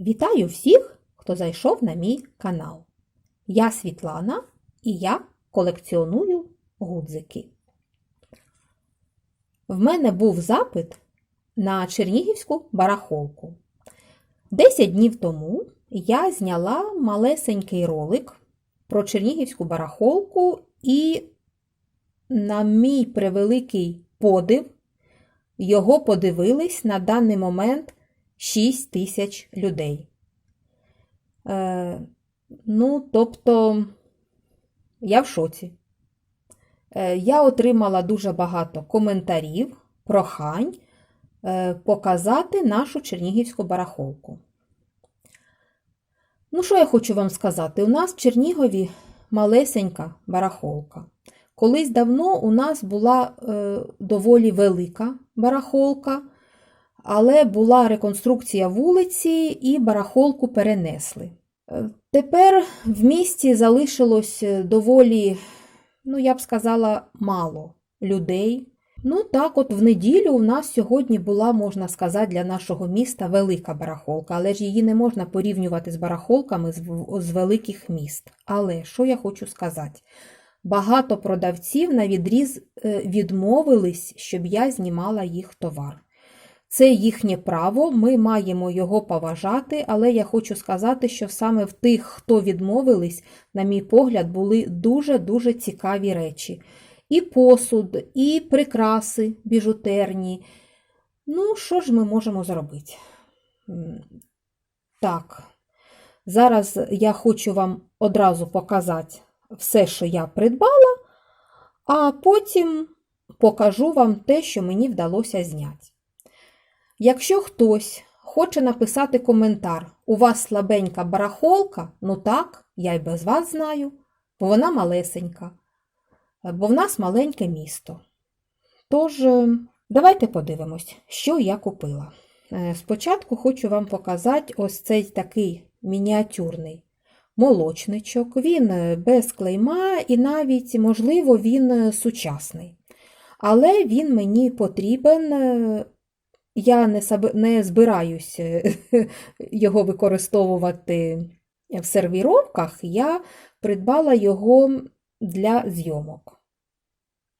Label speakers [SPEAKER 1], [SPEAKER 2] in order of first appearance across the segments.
[SPEAKER 1] Вітаю всіх, хто зайшов на мій канал. Я Світлана і я колекціоную гудзики. В мене був запит на чернігівську барахолку. Десять днів тому я зняла малесенький ролик про чернігівську барахолку і, на мій превеликий подив, його подивились на даний момент 6 тисяч людей. Е, ну, тобто, я в шоці. Е, я отримала дуже багато коментарів, прохань е, показати нашу чернігівську барахолку. Ну, що я хочу вам сказати? У нас в Чернігові малесенька барахолка. Колись давно у нас була е, доволі велика барахолка, але була реконструкція вулиці і барахолку перенесли. Е, Тепер в місті залишилось доволі, ну, я б сказала, мало людей. Ну, так, от в неділю у нас сьогодні була, можна сказати, для нашого міста велика барахолка, але ж її не можна порівнювати з барахолками з, з великих міст. Але що я хочу сказати? Багато продавців на відріз е, відмовились, щоб я знімала їх товар. Це їхнє право, ми маємо його поважати, але я хочу сказати, що саме в тих, хто відмовились, на мій погляд, були дуже-дуже цікаві речі. І посуд, і прикраси біжутерні. Ну, що ж ми можемо зробити? Так, зараз я хочу вам одразу показати все, що я придбала, а потім покажу вам те, що мені вдалося зняти. Якщо хтось хоче написати коментар, у вас слабенька барахолка, ну так, я й без вас знаю, бо вона малесенька, бо в нас маленьке місто. Тож, е, давайте подивимось, що я купила. Е, Спочатку хочу вам показати ось цей такий мініатюрний молочничок. Він е, без клейма і навіть, можливо, він сучасний. Але він мені потрібен. Я не, не збираюсь е, його використовувати в сервіровках. Я придбала його для зйомок.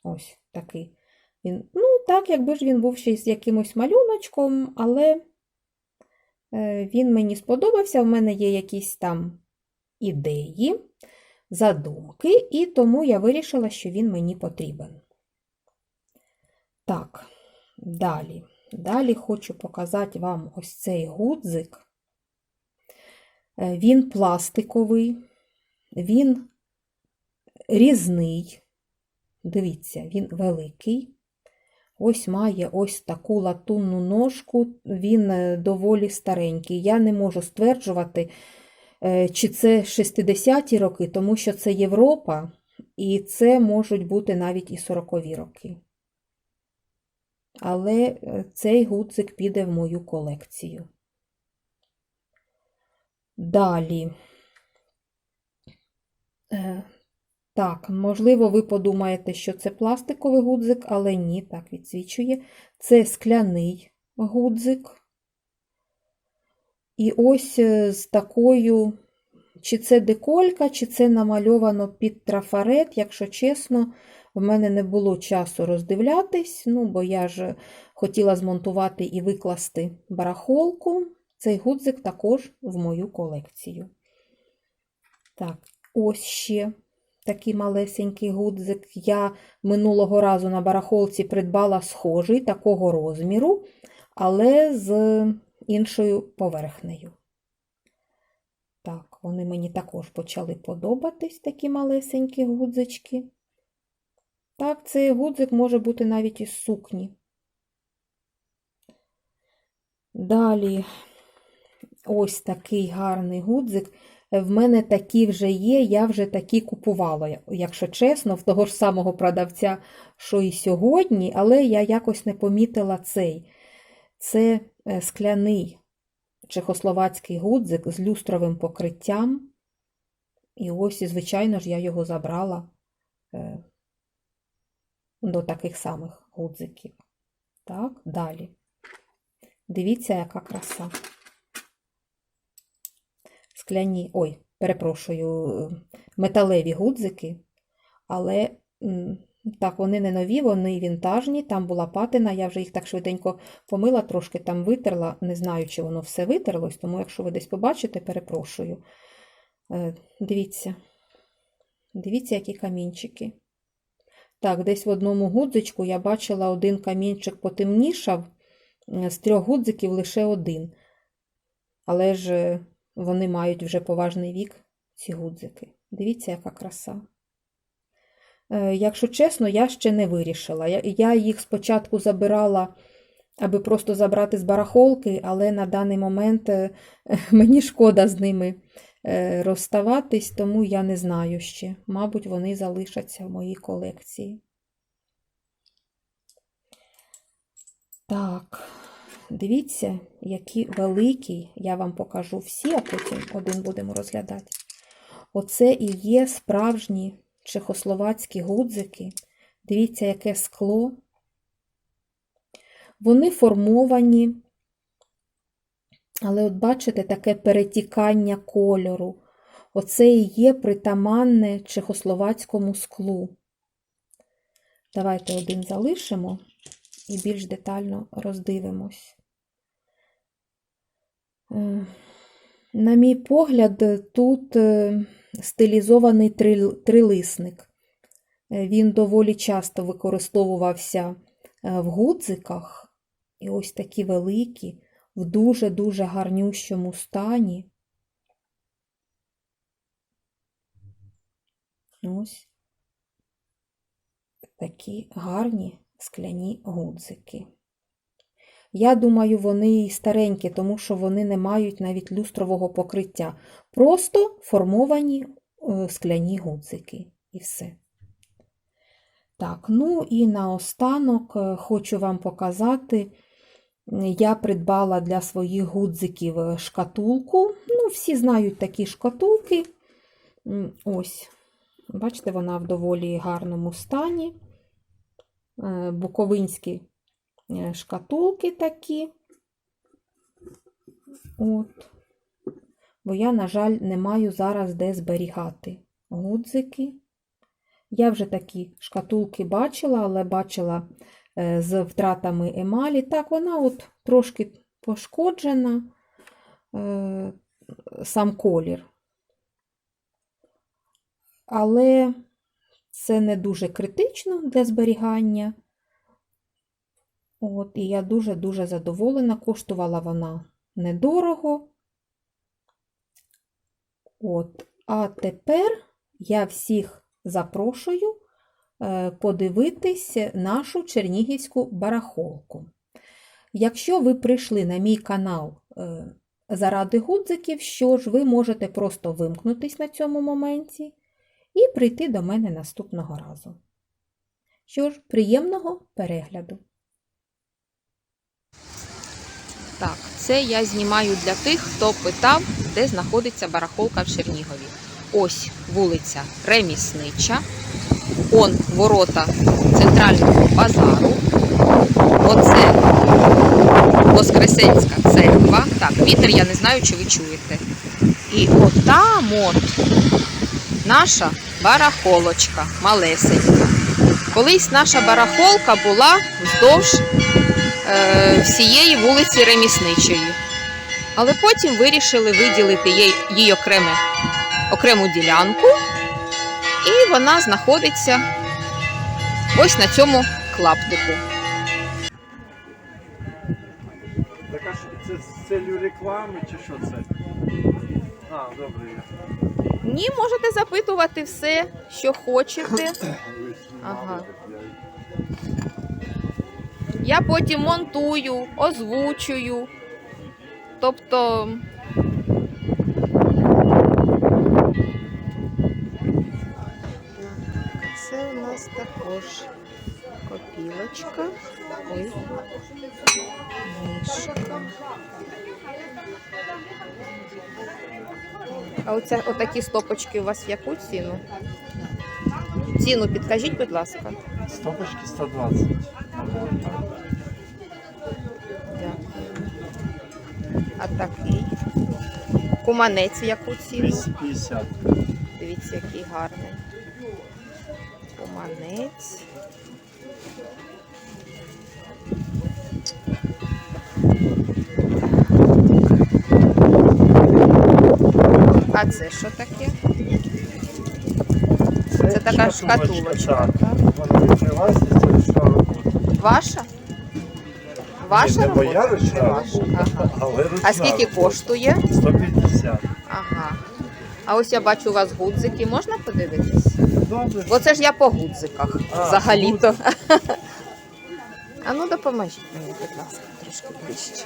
[SPEAKER 1] Ось такий. Він, ну, так, якби ж він був ще з якимось малюночком, але е, він мені сподобався. У мене є якісь там ідеї, задумки, і тому я вирішила, що він мені потрібен. Так, далі. Далі хочу показати вам ось цей гудзик. Е, Він пластиковий, він різний. Дивіться, він великий. Ось має ось таку латунну ножку, він е, доволі старенький. Я не можу стверджувати, е, чи це 60-ті роки, тому що це Європа, і це можуть бути навіть і 40-ві роки. Але е, цей гудзик піде в мою колекцію. Далі. Е, Так, можливо, ви подумаєте, що це пластиковий гудзик, але ні, так відсвічує. Це скляний гудзик. І ось е, з такою, чи це деколька, чи це намальовано під трафарет, якщо чесно, в мене не було часу роздивлятись, ну, бо я ж хотіла змонтувати і викласти барахолку. Цей гудзик також в мою колекцію. Так, ось ще такий малесенький гудзик. Я минулого разу на барахолці придбала схожий такого розміру, але з іншою поверхнею. Так, вони мені також почали подобатись, такі малесенькі гудзички. Так, цей гудзик може бути навіть із сукні. Далі ось такий гарний гудзик. В мене такі вже є, я вже такі купувала, якщо чесно, в того ж самого продавця, що і сьогодні, але я якось не помітила цей. Це е, скляний чехословацький гудзик з люстровим покриттям. І ось, і, звичайно ж, я його забрала е, до таких самих гудзиків. Так, далі. Дивіться, яка краса. скляні, ой, перепрошую, металеві гудзики, але так, вони не нові, вони вінтажні, там була патина, я вже їх так швиденько помила, трошки там витерла, не знаю, чи воно все витерлось, тому якщо ви десь побачите, перепрошую. Е, Дивіться, дивіться, які камінчики. Так, десь в одному гудзичку я бачила один камінчик потемнішав, з трьох гудзиків лише один. Але ж е, вони мають вже поважний вік, ці гудзики. Дивіться, яка краса. Е, Якщо чесно, я ще не вирішила. Я, їх спочатку забирала, аби просто забрати з барахолки, але на даний момент е, мені шкода з ними розставатись, тому я не знаю ще. Мабуть, вони залишаться в моїй колекції. Так, дивіться, які великі, я вам покажу всі, а потім один будемо розглядати. Оце і є справжні чехословацькі гудзики. Дивіться, яке скло. Вони формовані, але от бачите, таке перетікання кольору. Оце і є притаманне чехословацькому склу. Давайте один залишимо і більш детально роздивимось. Е, На мій погляд, тут е, стилізований трил- трилисник. Е, Він доволі часто використовувався в гудзиках. І ось такі великі, в дуже-дуже гарнющому стані. Ось такі гарні скляні гудзики. Я думаю, вони і старенькі, тому що вони не мають навіть люстрового покриття. Просто формовані е, скляні гудзики. І все. Так, ну і наостанок е, хочу вам показати. Я придбала для своїх гудзиків е, шкатулку. Ну, всі знають такі шкатулки. Ось, бачите, вона в доволі гарному стані. Е, Буковинські е, шкатулки такі. От. Бо я, на жаль, не маю зараз де зберігати гудзики. Я вже такі шкатулки бачила, але бачила з втратами емалі. Так, вона от трошки пошкоджена, е, сам колір. Але це не дуже критично для зберігання. От, і я дуже-дуже задоволена. Коштувала вона недорого. От. А тепер я всіх запрошую е, подивитись нашу чернігівську барахолку. Якщо ви прийшли на мій канал е, заради гудзиків, що ж, ви можете просто вимкнутись на цьому моменті і прийти до мене наступного разу. Що ж, приємного перегляду!
[SPEAKER 2] Так, це я знімаю для тих, хто питав, де знаходиться барахолка в Чернігові. Ось вулиця Реміснича, он ворота центрального базару. Оце Воскресенська церква. Так, вітер я не знаю, чи ви чуєте. І от там от наша барахолочка малесенька. Колись наша барахолка була вздовж е, всієї вулиці Ремісничої. Але потім вирішили виділити їй, їй окреме, окрему ділянку, і вона знаходиться ось на цьому клаптику.
[SPEAKER 3] Так а це з целью реклами чи що це? А, добре.
[SPEAKER 2] Ні, можете запитувати все, що хочете. Ага.
[SPEAKER 3] Я
[SPEAKER 2] потім монтую, озвучую. Тобто. Також копілочка. Ой. Мішка. А оце отакі стопочки у вас в яку ціну? Ціну підкажіть, будь ласка.
[SPEAKER 3] Стопочки 120.
[SPEAKER 2] Дякую. А такий
[SPEAKER 1] Куманець яку ціну?
[SPEAKER 3] 250.
[SPEAKER 1] Дивіться, який гарний. Куманець. А це що таке? Це така шкатулочка,
[SPEAKER 3] Вона це.
[SPEAKER 1] Ваша? Ваша
[SPEAKER 3] не моя ручна
[SPEAKER 1] Ваша, ага.
[SPEAKER 3] але ручна
[SPEAKER 1] А скільки коштує?
[SPEAKER 3] 150.
[SPEAKER 1] Ага. А ось я бачу у вас гудзики. Можна подивитись?
[SPEAKER 3] Добре.
[SPEAKER 1] Бо це ж я по гудзиках
[SPEAKER 3] А,
[SPEAKER 1] взагалі-то. А ну допоможіть мені, будь ласка, трошки ближче.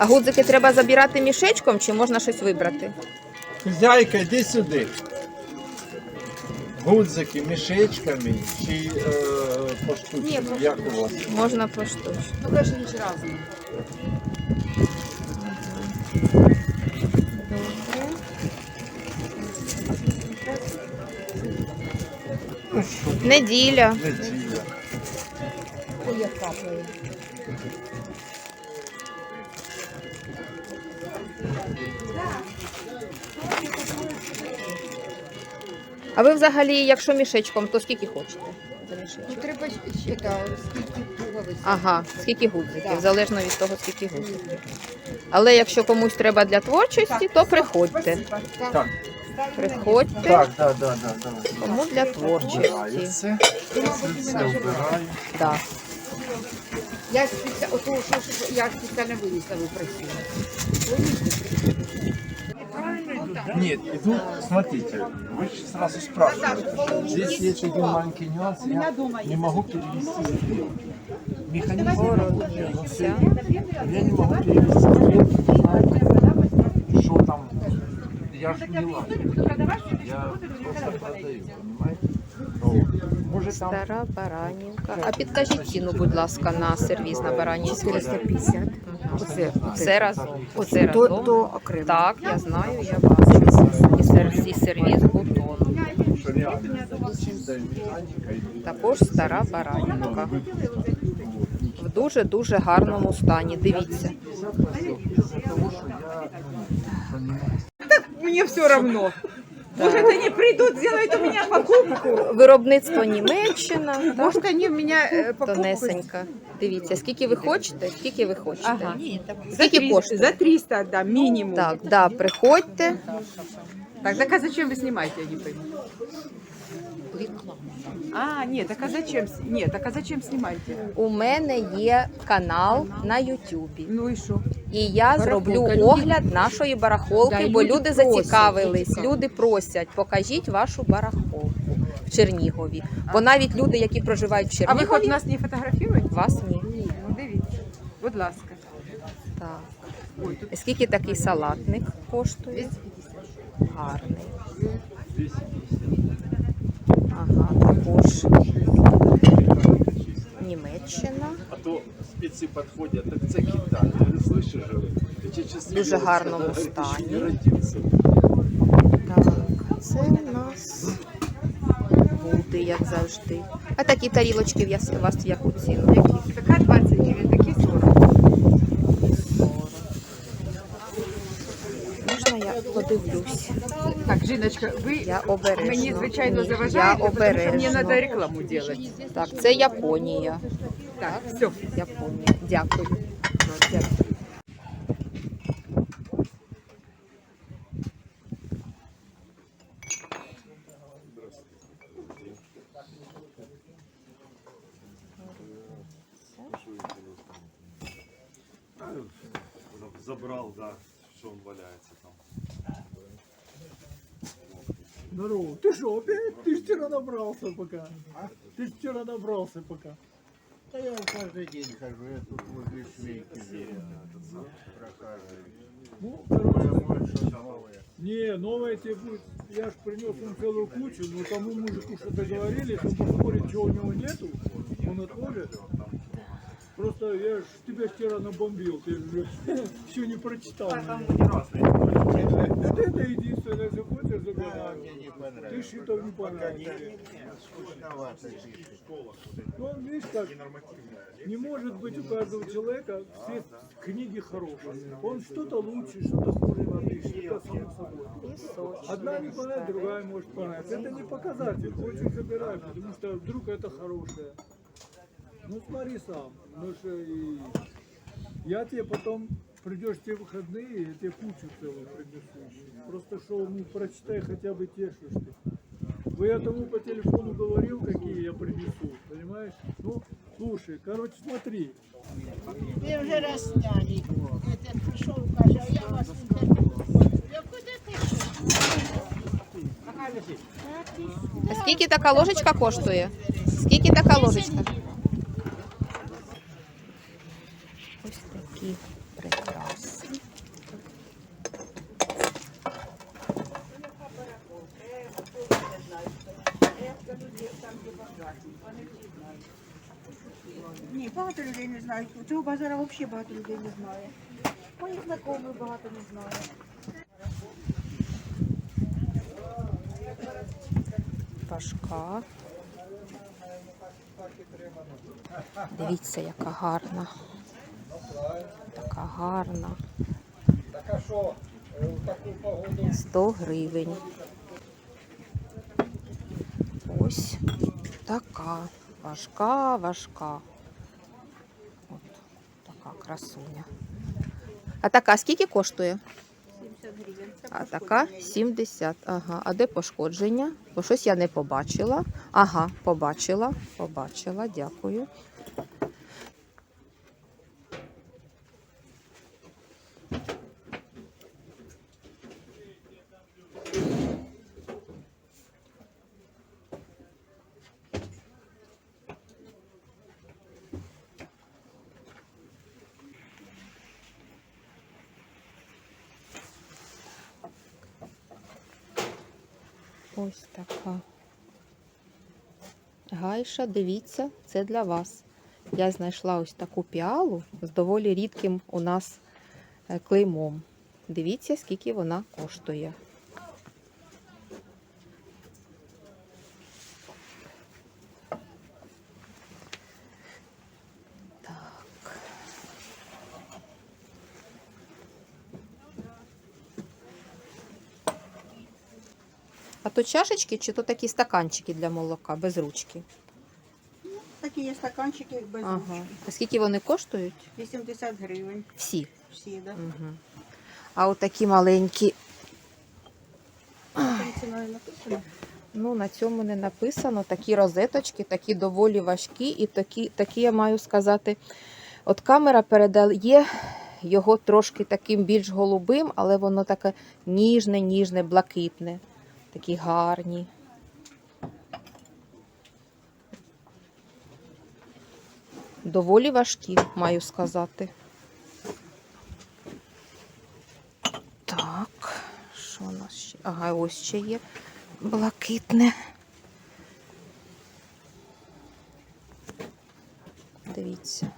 [SPEAKER 1] А гудзики треба забирати мішечком чи можна щось вибрати?
[SPEAKER 3] Хозяйка, йди сюди. Гудзики мішечками чи е, поштучно, як у вас?
[SPEAKER 1] Можна поштучно.
[SPEAKER 4] Ну, не разные.
[SPEAKER 3] Ну
[SPEAKER 1] Неділя.
[SPEAKER 3] неділя.
[SPEAKER 1] А ви взагалі, якщо мішечком, то скільки хочете? За мішечок?
[SPEAKER 4] Ну, треба ще та, скільки пуговиць.
[SPEAKER 1] Ага, скільки гудзиків,
[SPEAKER 4] Так.
[SPEAKER 1] залежно від того, скільки гудзиків. Але якщо комусь треба для творчості, то приходьте.
[SPEAKER 4] Спасибо.
[SPEAKER 3] Так,
[SPEAKER 1] Приходьте,
[SPEAKER 3] так, так, так, так. давай.
[SPEAKER 1] кому для творчості.
[SPEAKER 3] Вбирається. Це вбираю.
[SPEAKER 1] Да.
[SPEAKER 4] Я спеціально, ото, що, що, я спеціально винесла, ви просили.
[SPEAKER 3] Нет, и тут, смотрите, вы же сразу спрашиваете. Здесь есть один маленький нюанс, я не могу перевести. Механизм
[SPEAKER 1] Породниця.
[SPEAKER 3] я не могу перевести что там. Я же не ладно. Я просто продаю, понимаете? Ну, там
[SPEAKER 1] Стара баранівка. А підкажіть ціну, будь ласка, на сервіз на баранівську.
[SPEAKER 4] 450.
[SPEAKER 3] Оце,
[SPEAKER 1] Все разом. Все
[SPEAKER 4] То,
[SPEAKER 1] разом.
[SPEAKER 4] то окремо.
[SPEAKER 1] Так, я знаю, я бачу. І сер- і сервіз бутон.
[SPEAKER 3] Реально чистая механика. и-
[SPEAKER 1] Також стара баранівка. В дуже-дуже гарному стані. Дивіться.
[SPEAKER 3] Я
[SPEAKER 5] Мне все равно. Может, они придут, сделают у меня покупку.
[SPEAKER 1] Виробництво Німеччина. Так,
[SPEAKER 5] Может, они у меня э, покупку...
[SPEAKER 1] тонесенька. Дивіться, скільки ви хочете, скільки ви хочете.
[SPEAKER 5] Ага. За,
[SPEAKER 1] Скільки
[SPEAKER 5] 300,
[SPEAKER 1] коштує?
[SPEAKER 5] за 300 отдам, минимум.
[SPEAKER 1] Так, да, приходьте.
[SPEAKER 5] Так, так а зачем вы снимаете, я не пойму. А, нет, так а зачем? Нет, так а зачем снимаете?
[SPEAKER 1] У мене є канал на Ютубі.
[SPEAKER 5] Ну и что?
[SPEAKER 1] І я зроблю огляд нашої барахолки,
[SPEAKER 5] Да,
[SPEAKER 1] бо
[SPEAKER 5] люди
[SPEAKER 1] зацікавились. Люди просять, покажіть вашу барахолку в Чернігові. Бо навіть люди, які проживають в
[SPEAKER 5] А вы хоть
[SPEAKER 1] Чернігові,
[SPEAKER 5] нас не фотографируете?
[SPEAKER 1] вас ні.
[SPEAKER 5] Ну, дивіться. Будь ласка.
[SPEAKER 1] Так.
[SPEAKER 5] Ой, тут
[SPEAKER 1] Скільки такий салатник коштує?
[SPEAKER 5] 250.
[SPEAKER 1] Гарний.
[SPEAKER 3] 250.
[SPEAKER 1] Ага, також Німеччина.
[SPEAKER 3] А то спецы подходят, так це Китай. Ты слышишь же? Эти часы
[SPEAKER 1] Дуже
[SPEAKER 3] делают,
[SPEAKER 1] гарному
[SPEAKER 3] когда, говорит, еще
[SPEAKER 1] стані.
[SPEAKER 3] не родился.
[SPEAKER 1] Так, це у нас буде, як завжди. А такі тарілочки в яс- у вас в яку ціну?
[SPEAKER 5] Які? Така 20 Так, Жіночка, ви
[SPEAKER 1] Я обережно.
[SPEAKER 5] мені, звичайно,
[SPEAKER 1] Ні,
[SPEAKER 5] заважаєте, тому що мені
[SPEAKER 1] обережно.
[SPEAKER 5] треба рекламу робити.
[SPEAKER 1] Так, це Японія.
[SPEAKER 5] Так, все.
[SPEAKER 1] Японія. Дякую.
[SPEAKER 6] Ты набрался пока. Ты ж вчера набрался пока.
[SPEAKER 7] Да я каждый день хожу, я тут возле швейки прохаживаюсь.
[SPEAKER 6] Ну, короче,
[SPEAKER 7] что
[SPEAKER 6] не, новое тебе будет. Я ж принес им целую кучу, но тому мужику что договорились, он поспорит, что у него нету. он отложит. Просто я ж тебя вчера набомбил, ты же еще не прочитал. Вот это единственное, что хочешь забирать.
[SPEAKER 7] Мне не
[SPEAKER 6] Ты это не понравилось.
[SPEAKER 7] Скучновато.
[SPEAKER 6] Ну, он, видишь, как не может быть у каждого человека все книги хорошие. Он что-то лучше, что-то хуже напишет. Это само собой. Одна не понравится, другая может понравиться. Это не показатель. Хочешь забирай, потому что вдруг это хорошее. Ну смотри сам. Ну что и я тебе потом придешь в те выходные, я тебе кучу целую принесу. еще. Просто что, ну прочитай хотя бы те, что ж ты. Вы я тому по телефону говорил, какие я принесу, понимаешь? Ну, слушай, короче, смотри.
[SPEAKER 8] Ви вже раз сняли. Этот прийшов, каже, а я вас інтерв'ю. Я куди ти
[SPEAKER 1] А скільки така ложечка коштує? Скільки така ложечка?
[SPEAKER 5] Багато людей не знають. У цього базара взагалі багато людей не знає. Моїх знайомих багато не знає.
[SPEAKER 1] Важка. Дивіться, яка гарна. Така гарна. 100 гривень. Ось така. Важка, важка. Красуня. А така скільки коштує?
[SPEAKER 5] 70 гривень.
[SPEAKER 1] А така 70. Ага. А де пошкодження? Бо щось я не побачила. Ага, побачила. Побачила, дякую. Ось така. Гайша, дивіться, це для вас. Я знайшла ось таку піалу з доволі рідким у нас е, клеймом. Дивіться, скільки вона коштує. А то чашечки чи то такі стаканчики для молока без ручки?
[SPEAKER 5] Такі є стаканчики без
[SPEAKER 1] Ага.
[SPEAKER 5] ручки.
[SPEAKER 1] А скільки вони коштують?
[SPEAKER 5] 80 гривень.
[SPEAKER 1] Всі.
[SPEAKER 5] Всі, да?
[SPEAKER 1] Угу. А от такі маленькі,
[SPEAKER 5] Там
[SPEAKER 1] ну на цьому не написано. Такі розеточки, такі доволі важкі, і такі, такі я маю сказати. От камера передає його трошки таким більш голубим, але воно таке ніжне, ніжне, блакитне. Такі гарні. Доволі важкі, маю сказати. Так, що у нас ще? Ага, ось ще є блакитне. Дивіться.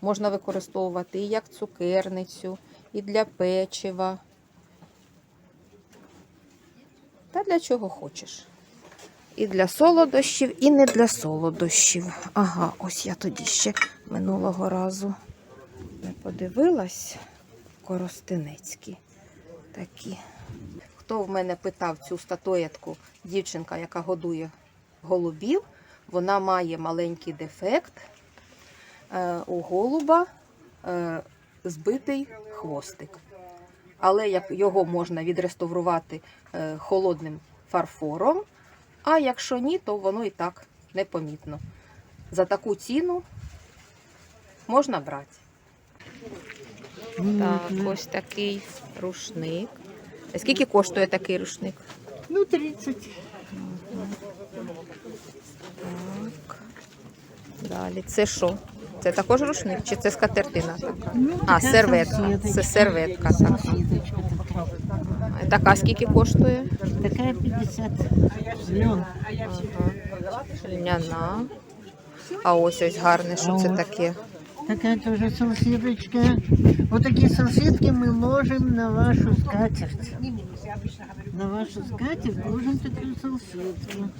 [SPEAKER 1] Можна використовувати і як цукерницю, і для печива. Та для чого хочеш. І для солодощів, і не для солодощів. Ага, ось я тоді ще минулого разу не подивилась. Коростенецькі такі. Хто в мене питав цю статуетку, дівчинка, яка годує голубів, вона має маленький дефект. Е, у голуба е, збитий хвостик. Але як його можна відреставрувати е, холодним фарфором, а якщо ні, то воно і так непомітно. За таку ціну можна брати. Так, ось такий рушник. А Скільки коштує такий рушник?
[SPEAKER 8] Ну, 30.
[SPEAKER 1] Так. Далі. Це що? Це також рушник? Чи це скатертина така? А, серветка. Це серветка така. Така скільки коштує?
[SPEAKER 8] Така 50.
[SPEAKER 1] Ага. Льняна. А ось ось гарне, що це таке.
[SPEAKER 8] Такая тоже салфеточка. Вот такие салфетки мы ложим на вашу скатерть. На вашу скатерть ложим такую салфетку.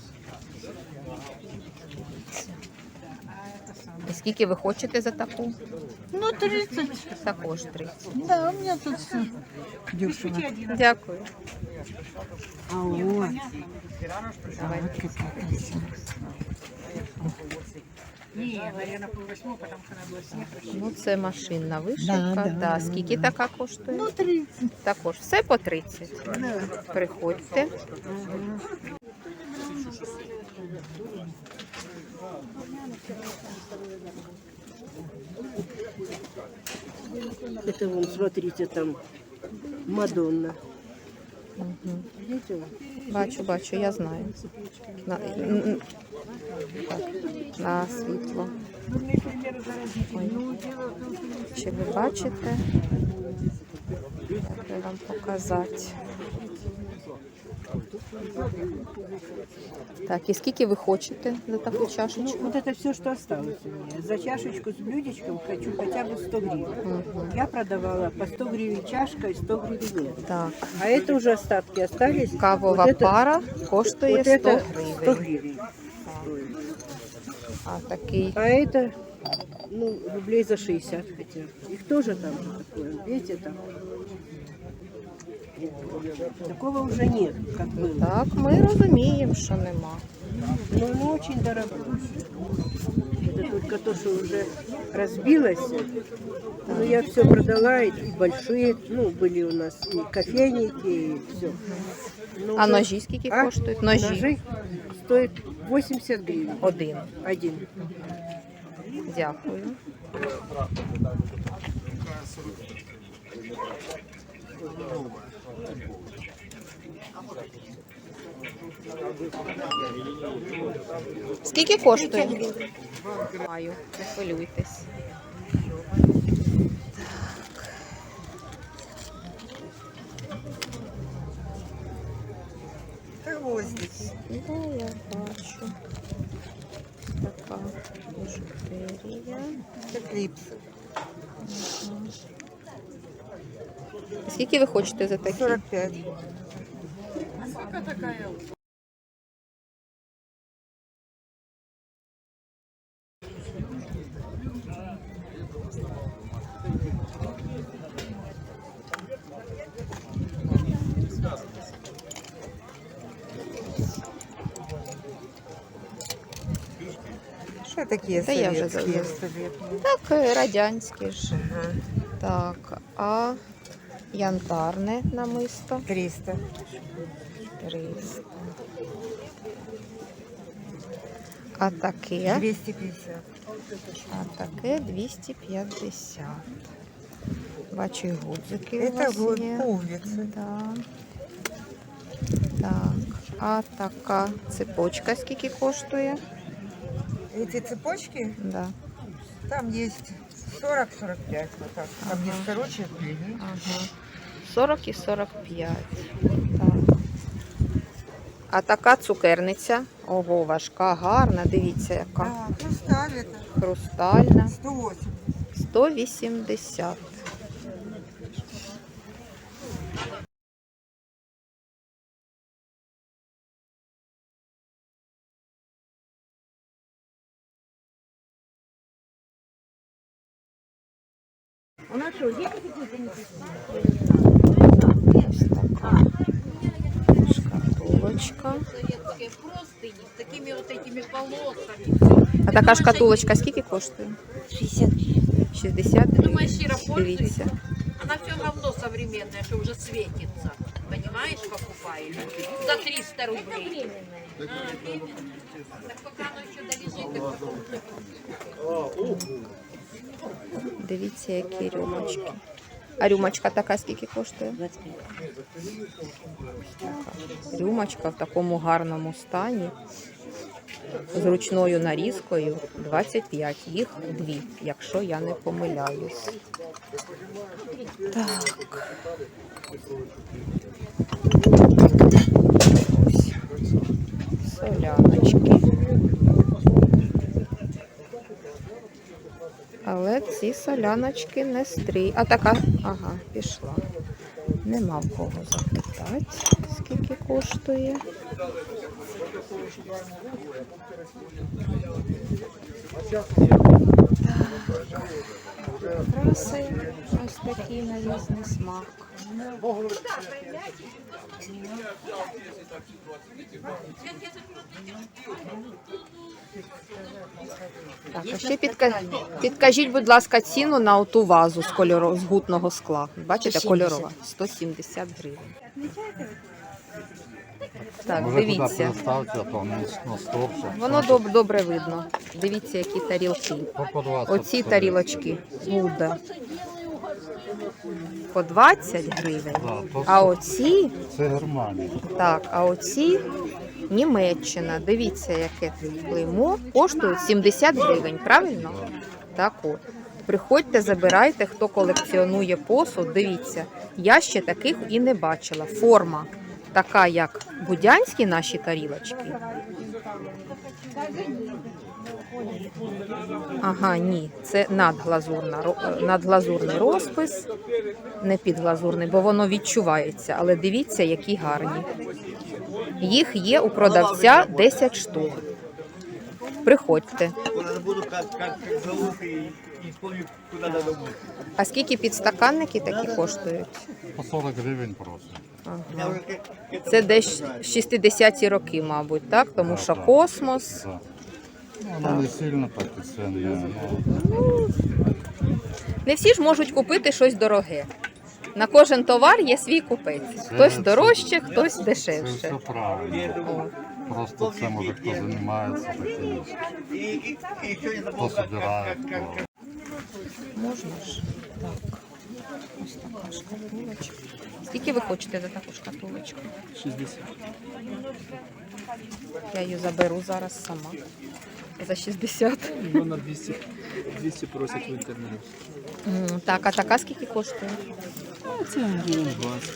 [SPEAKER 1] Скільки ви хочете за таку?
[SPEAKER 8] Ну, 30.
[SPEAKER 1] Також 30.
[SPEAKER 8] Да, у меня тут все дешево.
[SPEAKER 1] Дякую.
[SPEAKER 8] А вот. Вот какая красота.
[SPEAKER 1] Ну, це машинна вишивка.
[SPEAKER 8] Да,
[SPEAKER 1] Да,
[SPEAKER 8] да,
[SPEAKER 1] Скільки така коштує?
[SPEAKER 8] Ну, 30.
[SPEAKER 1] Також все по 30.
[SPEAKER 8] Да.
[SPEAKER 1] Приходьте.
[SPEAKER 9] Это вон, смотрите, там Мадонна. Видите?
[SPEAKER 1] Бачу, бачу, я знаю. На, так, на світло. Чи ви бачите? Як би вам показати? Так, і скільки ви хочете за таку чашечку?
[SPEAKER 9] Вот это все, что осталось у меня. За чашечку с блюдечком хочу хотя бы 100 гривен. Я продавала по 100 гривен чашка и 100 гривен нет.
[SPEAKER 1] Так,
[SPEAKER 9] А это уже остатки остались.
[SPEAKER 1] кавова
[SPEAKER 9] Вот это-
[SPEAKER 1] пара коштує
[SPEAKER 9] Вот
[SPEAKER 1] 100
[SPEAKER 9] это 100
[SPEAKER 1] гривень.
[SPEAKER 9] гривен.
[SPEAKER 1] А такий
[SPEAKER 9] А это, ну, рублей за 60 хотя. Их тоже там же такое. Видите, там. Такого уже нет, как было.
[SPEAKER 1] Так, ми розуміємо, що нема.
[SPEAKER 9] Но оно очень дорогое. Это только то, что уже разбилось. Но я все продала, и большие, ну, были у нас и кофейники, и все.
[SPEAKER 1] А ножі скільки
[SPEAKER 9] А?
[SPEAKER 1] коштують? Ножі.
[SPEAKER 9] Ножи стоит 80 гривен.
[SPEAKER 1] Один.
[SPEAKER 9] Один.
[SPEAKER 1] Дякую. Скільки коштує? Маю, не хвилюйтесь. Да, я бачу. Така біжутерія.
[SPEAKER 9] Це клипс.
[SPEAKER 1] Скільки ви хочете за такі?
[SPEAKER 9] 45.
[SPEAKER 10] Що такі
[SPEAKER 1] Та я вже
[SPEAKER 10] совєтські?
[SPEAKER 1] забула. Так, е, радянські ж. Так, а янтарне намисто
[SPEAKER 10] 300.
[SPEAKER 1] 300. А таке,
[SPEAKER 10] 250.
[SPEAKER 1] а таке 250. Бачу і гудзики. у
[SPEAKER 10] Это
[SPEAKER 1] вас
[SPEAKER 10] вот
[SPEAKER 1] є.
[SPEAKER 10] пуговицы.
[SPEAKER 1] Да. Так, а така цепочка скільки коштує?
[SPEAKER 10] Эти цепочки,
[SPEAKER 1] Да.
[SPEAKER 10] там есть 40-45. Вот так. Там
[SPEAKER 1] Ага.
[SPEAKER 10] есть короче, длиннее.
[SPEAKER 1] Ага. 40 і 45. Так. А така цукерниця. Ого, важка, гарна. Дивіться, яка
[SPEAKER 10] Да, хрусталь это
[SPEAKER 1] хрустальна.
[SPEAKER 10] 180.
[SPEAKER 1] 180. Ось така шкатулочка.
[SPEAKER 4] с такими вот этими полосками.
[SPEAKER 1] А така шкатулочка скільки коштує?
[SPEAKER 9] 60
[SPEAKER 1] 60
[SPEAKER 4] Думаешь,
[SPEAKER 1] гривень.
[SPEAKER 4] Ира
[SPEAKER 1] Дивіться.
[SPEAKER 4] пользуется? Она все равно современная, что уже светится. Понимаешь, покупаешь? За 300 рублей. А, временно. Так пока оно еще долежит, так потом
[SPEAKER 1] Дивіться, які рюмочки. А рюмочка така скільки коштує?
[SPEAKER 9] 25.
[SPEAKER 1] Рюмочка в такому гарному стані. З ручною нарізкою 25. Їх дві, якщо я не помиляюсь. Так. Ось. Соляночки. ці соляночки не стрій. А така, ага, пішла. Нема в кого запитати, скільки коштує. Так. Краси ось такі на різний Так, а ще підка... підкажіть, будь ласка, ціну на оту вазу з кольору з гутного скла. Бачите,
[SPEAKER 11] 170.
[SPEAKER 1] кольорова 170 гривень. Так, дивіться. Воно доб- добре видно. Дивіться, які тарілки. Оці тарілочки Гуда. По 20 гривень. А оці,
[SPEAKER 3] Це Германія.
[SPEAKER 1] так, а оці Німеччина. Дивіться, яке тут клеймо. Коштують 70 гривень, правильно? Так от. Приходьте, забирайте, хто колекціонує посуд. Дивіться, я ще таких і не бачила. Форма така, як будянські наші тарілочки. Ага, ні, це надглазурна, е, надглазурний розпис, не підглазурний, бо воно відчувається. Але дивіться, які гарні. Їх є у продавця 10 штук. Приходьте. А скільки підстаканники такі коштують?
[SPEAKER 3] По 40 гривень просто.
[SPEAKER 1] Ага. Це десь 60-ті роки, мабуть, так? Тому що космос.
[SPEAKER 3] Ну, не сильно так і це не. Ну,
[SPEAKER 1] Не всі ж можуть купити щось дороге. На кожен товар є свій купець. Хтось
[SPEAKER 3] це-
[SPEAKER 1] дорожче, хтось
[SPEAKER 3] це
[SPEAKER 1] дешевше.
[SPEAKER 3] все правильно. Просто це може хто займається таким. Хто собирає.
[SPEAKER 1] Можна ж? Так. Ось така шкатулочка. Скільки ви хочете за таку шкатулочку?
[SPEAKER 6] 60.
[SPEAKER 1] Я її заберу зараз сама. За 60.
[SPEAKER 6] Вона 200, 200 просять в інтернеті.
[SPEAKER 1] М, Так, а така скільки коштує?
[SPEAKER 6] А Це гривень 20.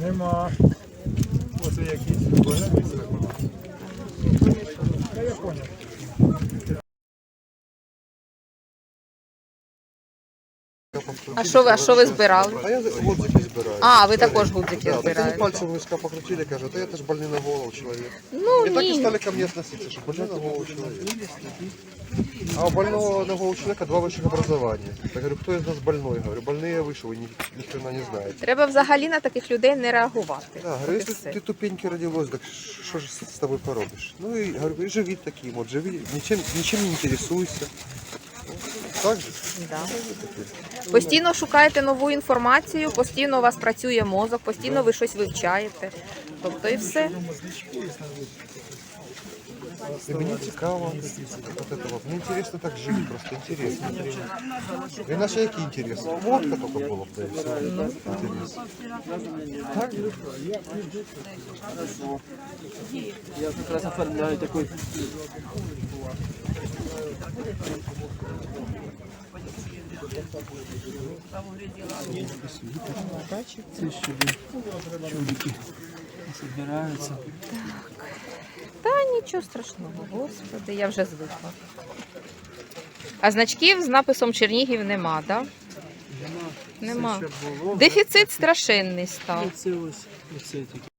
[SPEAKER 6] Нема. Оце якісь болевиці. Я понял.
[SPEAKER 1] А що ви, а що ви збирали?
[SPEAKER 12] А я гудзики збираю.
[SPEAKER 1] А, ви також гудзики
[SPEAKER 12] Да, так они
[SPEAKER 1] збираєте.
[SPEAKER 12] пальцем в виска покрутили, кажут, это ж больный на голову человек.
[SPEAKER 1] Ну,
[SPEAKER 12] и так и
[SPEAKER 1] ні.
[SPEAKER 12] стали ко мне относиться, что больной на голову человек. А у больного на голову человека два высших образования. Я говорю, кто из нас больной? Говорю, больные выше, вы ни, ни хрена не знаете.
[SPEAKER 1] Треба взагалі на таких людей не реагувати.
[SPEAKER 12] Да, говорю,
[SPEAKER 1] От і
[SPEAKER 12] если
[SPEAKER 1] все.
[SPEAKER 12] ты тупенький родилась, так что же с тобой поробишь? Ну и говорю, и живи таким вот, живи, ничем, ничем не интересуйся. Так?
[SPEAKER 1] Да. Постійно шукаєте нову інформацію, постійно у вас працює мозок, постійно ви щось вивчаєте. Тобто і все.
[SPEAKER 12] И мне цікаво от этого. Мне интересно так жить, просто интересно. Иначе який интерес? Водка только было бы, да и все. Интерес. Так же?
[SPEAKER 6] Я как раз оформляю такой Це щоб чудики збираються.
[SPEAKER 1] Та нічого страшного, господи, я вже звикла. А значків з написом Чернігів нема, так? Да? Нема.
[SPEAKER 6] Нема.
[SPEAKER 1] Дефіцит страшенний став.
[SPEAKER 6] Оце ось, оце тільки.